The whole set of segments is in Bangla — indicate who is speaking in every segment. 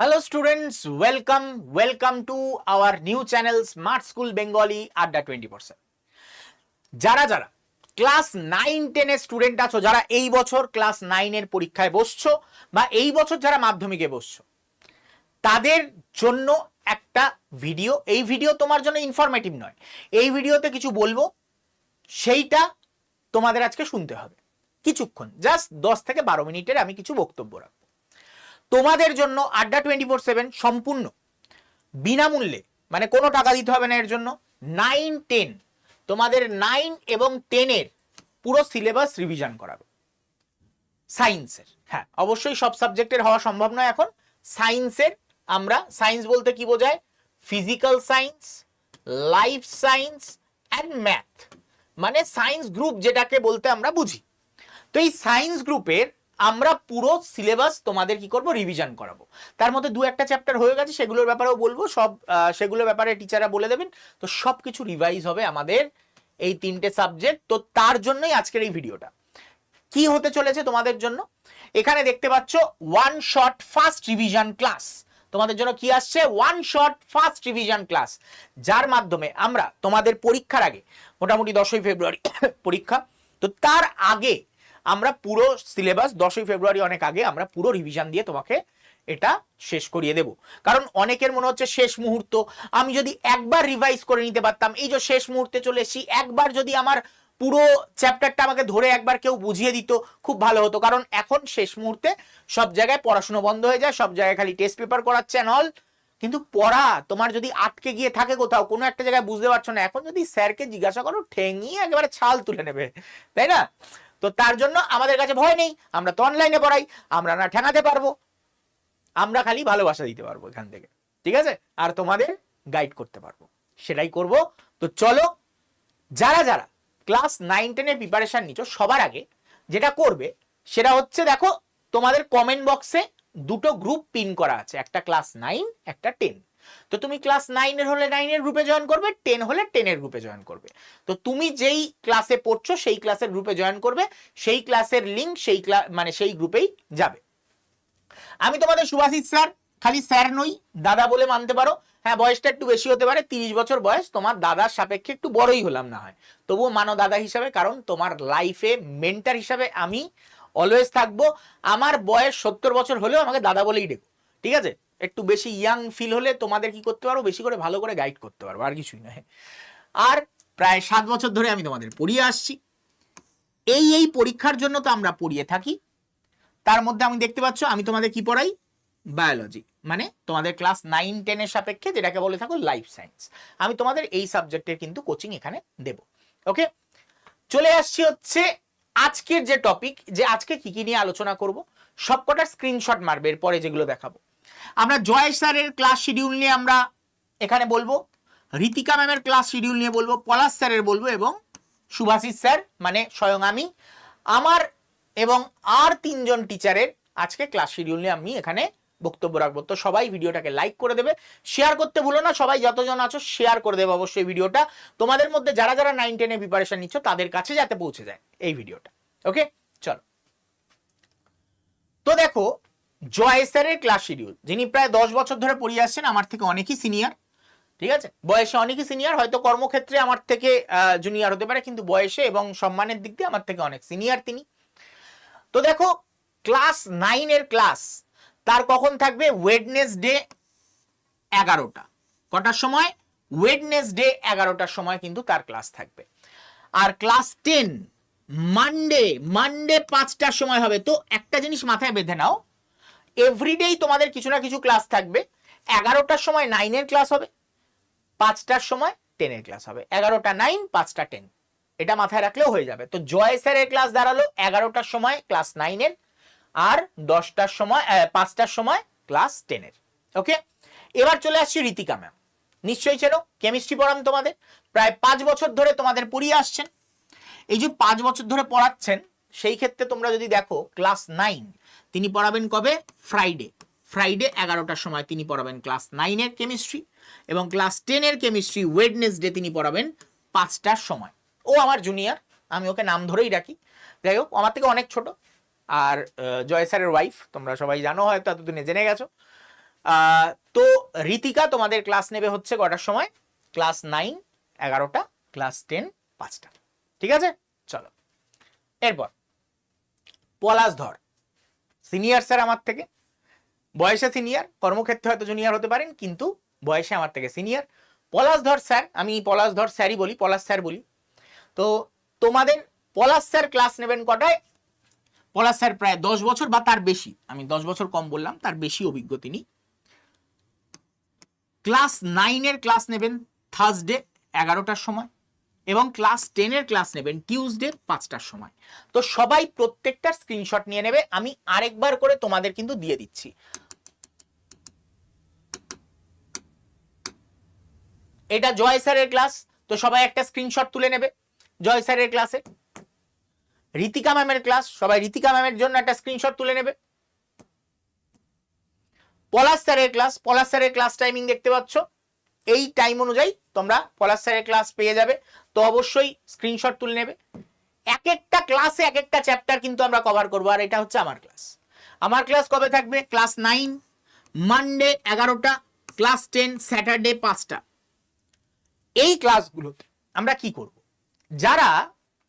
Speaker 1: Hello students, welcome, welcome to our new channel Smart School Bengali আড্ডা টোয়েন্টি পার্সেন্ট যারা যারা ক্লাস নাইন টেনের স্টুডেন্ট আছো যারা এই বছর ক্লাস নাইনের পরীক্ষায় বসছো বা এই বছর যারা মাধ্যমিকে বসছো তাদের জন্য একটা ভিডিও এই ভিডিও তোমার জন্য ইনফরমেটিভ নয়। এই ভিডিওতে কিছু বলব সেইটা তোমাদের আজকে শুনতে হবে। কিছুক্ষণ জাস্ট দশ থেকে বারো মিনিটের আমি কিছু বক্তব্য রাখব। তোমাদের জন্য আড্ডা টোয়েন্টি ফোর সেভেন সম্পূর্ণ। বিনামূল্যে মানে কোনো টাকা দিতে হবে না এর জন্য। নাইন টেন তোমাদের নাইন এবং টেনের পুরো সিলেবাস রিভিশন করাবে। সায়েন্সের হ্যাঁ অবশ্যই সব সাবজেক্টের হওয়া সম্ভব নয় এখন। সায়েন্সের আমরা সায়েন্স বলতে কি বোঝায়? Physical science life science and math মানে সায়েন্স গ্রুপ যেটাকে বলতে আমরা বুঝি। তো এই সায়েন্স গ্রুপের আমরা পুরো সিলেবাস তোমাদের কি করব? রিভিশন করাবো। তার মধ্যে দু একটা চ্যাপ্টার হয়ে গেছে, সেগুলোর ব্যাপারেও বলব। সব সেগুলোর ব্যাপারে টিচাররা বলে দেবেন। তো সব কিছু রিভাইজ হবে আমাদের এই তিনটে সাবজেক্ট তো তার জন্যই আজকের এই ভিডিওটা কি হতে চলেছে তোমাদের জন্য? এখানে দেখতে পাচ্ছ one shot first revision class তোমাদের জন্য কি আসছে? One shot first revision class যার মাধ্যমে আমরা তোমাদের পরীক্ষার আগে, মোটামুটি দশই ফেব্রুয়ারি, পরীক্ষা। তো তার আগে আমরা পুরো সিলেবাস দশই ফেব্রুয়ারি অনেক আগে আমরা পুরো রিভিশন দিয়ে তোমাকে এটা শেষ করিয়ে দেব। কারণ অনেকের মনে হচ্ছে শেষ মুহূর্ত। আমি যদি একবার রিভাইজ করে নিতে পারতাম, এই যে শেষ মুহূর্তে চলে এসেছি, একবার যদি আমার পুরো চ্যাপ্টারটা আমাকে ধরে একবার কেউ বুঝিয়ে দিত, খুব ভালো হতো। কারণ এখন শেষ মুহূর্তে সব জায়গায় পড়াশুনো বন্ধ হয়ে যায়, সব জায়গায় খালি টেস্ট পেপার করাচ্ছে অল কিন্তু পড়া, তোমার যদি আটকে গিয়ে থাকে কোথাও, কোনো একটা জায়গায় বুঝতে পারছ না, এখন যদি স্যারকে জিজ্ঞাসা করো, ঠেঙিয়ে একেবারে ছাল তুলে নেবে। তাই না? তো তার জন্য আমাদের কাছে ভয় নেই। আমরা তো অনলাইনে পড়াই, আমরা না ঠেঙাতে পারব। আমরা খালি ভালোবাসা দিতে পারব এখান থেকে, ঠিক আছে? আর তোমাদের গাইড করতে পারব। সেটাই করব। তো চলো, যারা যারা ক্লাস নাইন টেনের প্রিপারেশান নিচ্ছ সবার আগে, যেটা করবে, সেটা হচ্ছে দেখো, তোমাদের কমেন্ট বক্সে দুটো গ্রুপ পিন করা আছে। একটা ক্লাস নাইন একটা টেন তো তুমি ক্লাস নাইনের হলে নাইনের গ্রুপে জয়েন করবে টেন হলে টেনের গ্রুপে জয়েন করবে। তো তুমি যেই ক্লাসে পড়ছো, সেই ক্লাসের গ্রুপে জয়েন করবে, সেই ক্লাসের লিঙ্ক সেই মানে সেই গ্রুপেই যাবে। আমি তোমাদের সুভাষিত স্যার, খালি স্যার নই, দাদা বলে মানতে পারো। হ্যাঁ বয়সটা একটু বেশি হতে পারে, তিরিশ বছর বয়স, তোমার দাদার সাপেক্ষে একটু বড়ই হলাম না হয়। তবুও মানো দাদা হিসাবে, কারণ তোমার লাইফে মেন্টার হিসাবে আমি অলওয়েজ থাকব। আমার বয়স সত্তর বছর হলেও আমাকে দাদা বলেই ডেকো, ঠিক আছে? একটু বেশি ইয়াং ফিল হলে তোমাদের কি করতে পারব বেশি করে ভালো করে গাইড করতে পারব, আর কিছুই নয়। আর প্রায় সাত বছর ধরে আমি তোমাদের পড়িয়ে আসছি। এই এই পরীক্ষার জন্য তো আমরা পড়িয়ে থাকি। তার মধ্যে আমি দেখতে পাচ্ছ, আমি তোমাদের কি পড়াই? বায়োলজি মানে তোমাদের ক্লাস নাইন টেনের সাপেক্ষে যেটাকে বলে থাকো লাইফ সায়েন্স আমি তোমাদের এই সাবজেক্টের কিন্তু কোচিং এখানে দেব ওকে চলে আসছি হচ্ছে আজকের যে টপিক যে আজকে কি কি নিয়ে আলোচনা করব, সবকটা স্ক্রিনশট মারবে, এরপরে যেগুলো দেখাবো। আমরা জয় স্যারের ক্লাস শিডিউল নিয়ে আমরা এখানে বলব ঋতিকা ম্যামের ক্লাস শিডিউল নিয়ে বলব, পলাশ স্যারের বলব এবং সুভাষিস স্যার মানে স্বয়ং আমি, আমার এবং আর তিনজন টিচারের আজকে ক্লাস শিডিউল নিয়ে আমি এখানে বক্তব্য রাখব। তো সবাই ভিডিওটাকে লাইক করে দেবে শেয়ার করতে ভুলো না, সবাই যতজন আছো শেয়ার করে দেবে অবশ্যই ভিডিওটা। তোমাদের মধ্যে যারা যারা নাইন টেনে প্রিপারেশন নিচ্ছ, তাদের কাছে যাতে পৌঁছে যায় এই ভিডিওটা। ওকে চলো। তো দেখো জয় স্যারের ক্লাস শিডিউল যিনি প্রায় দশ বছর ধরে পড়িয়ে আসছেন, আমার থেকে অনেকই সিনিয়র ঠিক আছে? বয়সে অনেকই সিনিয়র হয়তো কর্মক্ষেত্রে আমার থেকে জুনিয়র হতে পারে, কিন্তু বয়সে এবং সম্মানের দিক দিয়ে আমার থেকে অনেক সিনিয়র তিনি। তো দেখো ক্লাস নাইনের ক্লাস তার কখন থাকবে? ওয়েডনেসডে এগারোটা। কটার সময়? ওয়েডনেসডে এগারোটার সময় কিন্তু তার ক্লাস থাকবে। আর ক্লাস টেন মানডে মানডে পাঁচটার সময় হবে। তো একটা জিনিস মাথায় বেঁধে নাও এভরিডেই তোমাদের কিছু না কিছু ক্লাস থাকবে। এগারোটার সময় নাইনের ক্লাস হবে, পাঁচটার সময় টেনের ক্লাস হবে। এগারোটা নাইন পাঁচটা টেন এটা মাথায় রাখলেও হয়ে যাবে। তো জয় স্যারের ক্লাস দাঁড়াল, এগারোটার সময় ক্লাস নাইনের আর দশটার সময় পাঁচটার সময় ক্লাস টেনের ওকে এবার চলে আসছি ঋতিকা ম্যাম নিশ্চয়ই চেনো কেমিস্ট্রি পড়ান তোমাদের। প্রায় পাঁচ বছর ধরে তোমাদের পড়িয়ে আসছেন। এই যে পাঁচ বছর ধরে পড়াচ্ছেন, সেই ক্ষেত্রে তোমরা যদি দেখো ক্লাস নাইন তিনি পড়াবেন কবে? ফ্রাইডে ফ্রাইডে এগারোটার সময় তিনি পড়াবেন ক্লাস নাইনের কেমিস্ট্রি এবং ক্লাস টেনের কেমিস্ট্রি ওয়েডনেসডে তিনি পড়াবেন পাঁচটার সময়। ও আমার জুনিয়র আমি ওকে নাম ধরেই রাখি। যাই হোক আমার থেকে অনেক ছোট। আর জয় স্যারের ওয়াইফ তোমরা সবাই জানো হয়তো, এতদিনে জেনে গেছো। তো রীতিকা তোমাদের ক্লাস নেবে হচ্ছে কটার সময়? ক্লাস নাইন এগারোটা ক্লাস টেন পাঁচটা। ঠিক আছে? চলো। এরপর, পলাশ ধর। সিনিয়র স্যার আমার থেকে। বয়সে সিনিয়র, কর্মক্ষেত্রে হয়তো জুনিয়র হতে পারেন, কিন্তু বয়সে আমার থেকে সিনিয়র পলাশ ধর স্যার, আমি পলাশ ধর স্যারই বলি, পলাশ স্যার বলি। তো তোমাদের পলাশ স্যার ক্লাস নেবেন কটায়? পলাশ স্যার প্রায় দশ বছর বা তার বেশি, আমি দশ বছর কম বললাম, তার বেশি অভিজ্ঞ তিনি। ক্লাস নাইনের ক্লাস নেবেন থার্সডে এগারোটার সময়। এবং ক্লাস টেনের ক্লাস নেবেন টিউসডে পাঁচটার সময়। তো সবাই প্রত্যেকটার স্ক্রিনশট নিয়ে নেবে, আমি আরেকবার করে তোমাদের কিন্তু দিয়ে দিচ্ছি। এটা জয় স্যারের ক্লাস, তো সবাই একটা স্ক্রিনশট তুলে নেবে জয় স্যারের ক্লাসে। রীতিকা ম্যামের ক্লাস, সবাই রীতিকা ম্যামের জন্য একটা স্ক্রিনশট তুলে নেবে। পলাশ স্যারের ক্লাস, পলাশ স্যারের ক্লাস টাইমিং দেখতে পাচ্ছ। এই টাইম অনুযায়ী তোমরা পলাশ স্যারের ক্লাস পেয়ে যাবে। তো অবশ্যই স্ক্রিনশট তুলে নেবে। এক একটা ক্লাসে এক একটা চ্যাপ্টার কিন্তু আমরা কভার করব, আর এটা হচ্ছে আমার ক্লাস আমার ক্লাস কবে থাকবে? ক্লাস নাইন মানডে এগারোটা ক্লাস টেন স্যাটারডে পাঁচটা। এই ক্লাসগুলোতে আমরা কি করব? যারা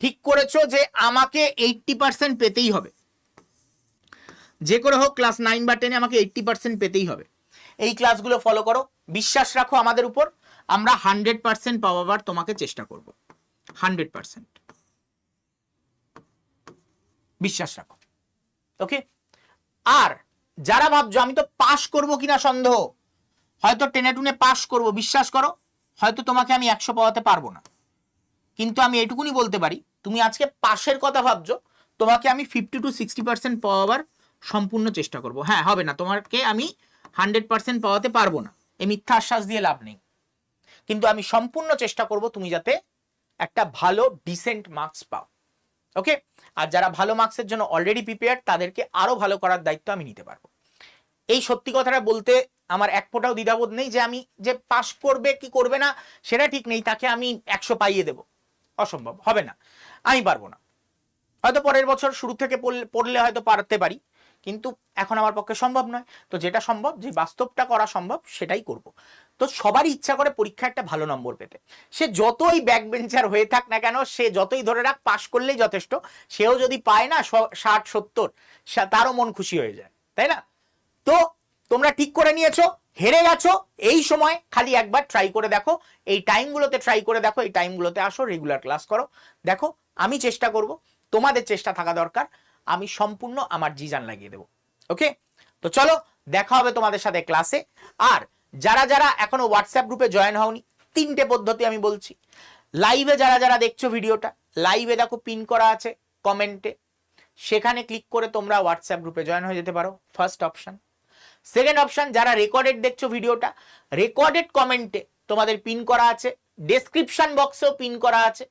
Speaker 1: ঠিক করেছ যে আমাকে এইটটি পার্সেন্ট পেতেই হবে, যে করে হোক ক্লাস নাইন বা টেনে আমাকে এইটটি পার্সেন্ট পেতেই হবে। এই ক্লাসগুলো ফলো করো। বিশ্বাস রাখো আমাদের উপর। আমরা হান্ড্রেড পার্সেন্ট পাওয়াবার তোমাকে চেষ্টা করব। হান্ড্রেড পার্সেন্ট বিশ্বাস রাখো। ওকে আর যারা ভাবছ আমি তো পাশ করব কিনা সন্দেহ, হয়তো টেনে টুনে পাশ করব, বিশ্বাস করো, হয়তো তোমাকে আমি একশো পাওয়াতে পারব না। কিন্তু আমি এটুকুনি বলতে পারি, তুমি আজকে পাশের কথা ভাবছ, তোমাকে আমি ফিফটি টু সিক্সটি পার্সেন্ট পাওয়াবার সম্পূর্ণ চেষ্টা করব। হ্যাঁ হবে না। তোমাকে আমি হান্ড্রেড পার্সেন্ট পাওয়াতে পারব না। এই মিথ্যা আশ্বাস দিয়ে লাভ নেই। কিন্তু আমি সম্পূর্ণ চেষ্টা করব তুমি যাতে একটা ভালো ডিসেন্ট মার্কস পাও। ওকে আর যারা ভালো মার্কসের জন্য অলরেডি প্রিপেয়ার তাদেরকে আরও ভালো করার দায়িত্ব আমি নিতে পারব। এই সত্যি কথাটা বলতে আমার এক ফোঁটাও দ্বিধাবোধ নেই যে আমি যে পাশ করবে কি করবে না, সেটা ঠিক নেই, তাকে আমি একশো পাইয়ে দেব। অসম্ভব, হবে না। আমি পারব না। হয়তো পরের বছর শুরু থেকে পড়লে হয়তো পারতে পারি। কিন্তু এখন আমার পক্ষে সম্ভব নয়। তো যেটা সম্ভব, যে বাস্তবটা করা সম্ভব, সেটাই করব। তো সবারই ইচ্ছা করে পরীক্ষা একটা ভালো নম্বর পেতে। সে যতই ব্যাক বেঞ্চার হয়ে থাক না কেন, সে যতই ধরে রাখ, পাশ করলেই যথেষ্ট। সেও যদি পায় না ষাট, সত্তর তারও মন খুশি হয়ে যায়। তাই না? তো তোমরা ঠিক করে নিয়েছো, হেরে গেছো, এই সময় খালি একবার ট্রাই করে দেখো। এই টাইমগুলোতে ট্রাই করে দেখো, এই টাইমগুলোতে আসো রেগুলার ক্লাস করো। দেখো, আমি চেষ্টা করব, তোমাদের চেষ্টা থাকা দরকার। আমি সম্পূর্ণ আমার জিজান লাগিয়ে দেবো। ওকে তো চলো, দেখা হবে তোমাদের সাথে ক্লাসে আর যারা যারা এখনও হোয়াটসঅ্যাপ গ্রুপে জয়েন হওনি, তিনটে পদ্ধতি আমি বলছি। লাইভে যারা যারা দেখছ ভিডিওটা লাইভে দেখো পিন করা আছে কমেন্টে সেখানে ক্লিক করে তোমরা হোয়াটসঅ্যাপ গ্রুপে জয়েন হয়ে যেতে পারো ফার্স্ট অপশন সেকেন্ড অপশন যারা রেকর্ডেড দেখছ ভিডিওটা রেকর্ডেড কমেন্টে তোমাদের পিন করা আছে। ডেসক্রিপশন বক্সেও পিন করা আছে।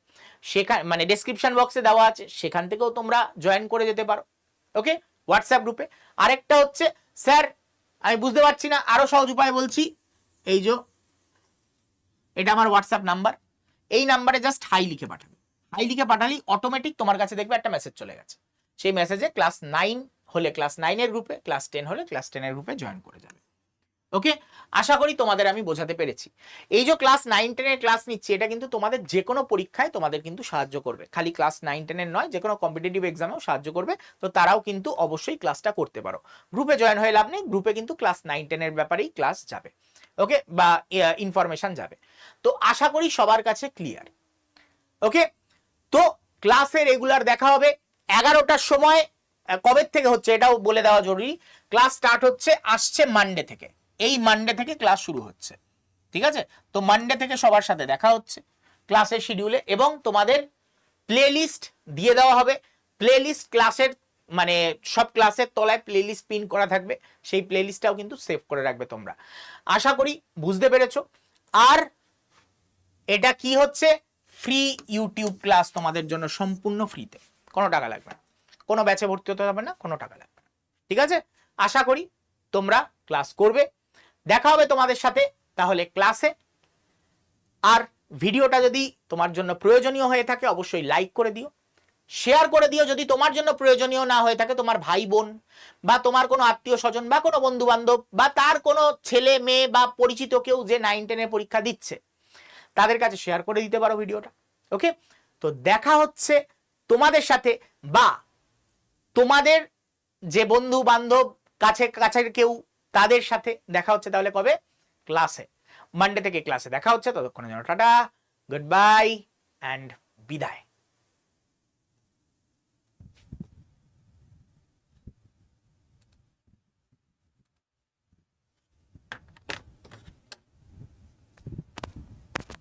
Speaker 1: সেখানে মানে ডেসক্রিপশন বক্সে দেওয়া আছে, সেখান থেকেও তোমরা জয়েন করে যেতে পারো ওকে হোয়াটসঅ্যাপ গ্রুপে আরেকটা হচ্ছে, স্যার, আমি বুঝতে পারছি না, আরও সহজ উপায় বলছি। এই যে, এটা আমার হোয়াটসঅ্যাপ নাম্বার এই নাম্বারে জাস্ট হাই লিখে পাঠাবে। হাই লিখে পাঠালেই অটোমেটিক তোমার কাছে দেখবে একটা মেসেজ চলে গেছে। সেই মেসেজে ক্লাস নাইন হলে ক্লাস নাইনের গ্রুপে ক্লাস টেন হলে ক্লাস টেনের গ্রুপে জয়েন করে যাবে। ওকে আশা করি তোমাদের আমি বোঝাতে পেরেছি। এই যে ক্লাস নাইন টেনের ক্লাস নিচ্ছি এটা কিন্তু তোমাদের যে কোনো পরীক্ষায় তোমাদের কিন্তু সাহায্য করবে। খালি ক্লাস নাইন টেনের নয় যে কোনো কম্পিটিটিভ এক্সামেও সাহায্য করবে। তো তারাও কিন্তু অবশ্যই ক্লাসটা করতে পারো। গ্রুপে জয়েন হয়ে লাভ নেই গ্রুপে কিন্তু ক্লাস নাইন টেনের ব্যাপারেই ক্লাস যাবে। ওকে বা ইনফরমেশন যাবে। তো আশা করি সবার কাছে ক্লিয়ার ওকে তো ক্লাসে রেগুলার দেখা হবে এগারোটার সময়। আহ, কবে থেকে হচ্ছে এটাও বলে দেওয়া জরুরি। ক্লাস স্টার্ট হচ্ছে আসছে মানডে থেকে। এই মানডে থেকে ক্লাস শুরু হচ্ছে। ঠিক আছে? তো মানডে থেকে সবার সাথে দেখা হচ্ছে। ক্লাসের শিডিউলে এবং তোমাদের প্লে লিস্ট দিয়ে দেওয়া হবে। প্লে লিস্ট ক্লাসের মানে সব ক্লাসের তলায় প্লে লিস্ট পিন করা থাকবে। সেই প্লে লিস্টটাও কিন্তু সেভ করে রাখবে তোমরা। আশা করি বুঝতে পেরেছ। আর এটা কি হচ্ছে? ফ্রি ইউটিউব ক্লাস তোমাদের জন্য সম্পূর্ণ ফ্রিতে কোনো টাকা লাগবে না। কোনো ব্যাচে ভর্তি হতে হবে না, কোনো টাকা লাগবে না। ঠিক আছে? আশা করি তোমরা ক্লাস করবে। দেখা হবে তোমাদের সাথে তাহলে ক্লাসে আর ভিডিওটা যদি তোমার জন্য প্রয়োজনীয় হয়ে থাকে, অবশ্যই লাইক করে দিও। শেয়ার করে দিও যদি তোমার জন্য প্রয়োজনীয় না হয়ে থাকে, তোমার ভাই বোন বা তোমার কোনো আত্মীয় স্বজন বা কোনো বন্ধু বান্ধব বা তার কোনো ছেলে, মেয়ে বা পরিচিত কেউ যে নাইন টেনের পরীক্ষা দিচ্ছে, তাদের কাছে শেয়ার করে দিতে পারো ভিডিওটা ওকে তো দেখা হচ্ছে তোমাদের সাথে বা তোমাদের যে বন্ধু বান্ধব কাছে, কাছের কেউ তাদের সাথে দেখা হচ্ছে তাহলে কবে? ক্লাসে। মানডে থেকে ক্লাসে দেখা হচ্ছে, ততক্ষণের জন্য টাটা গুড বাই অ্যান্ড বিদায়।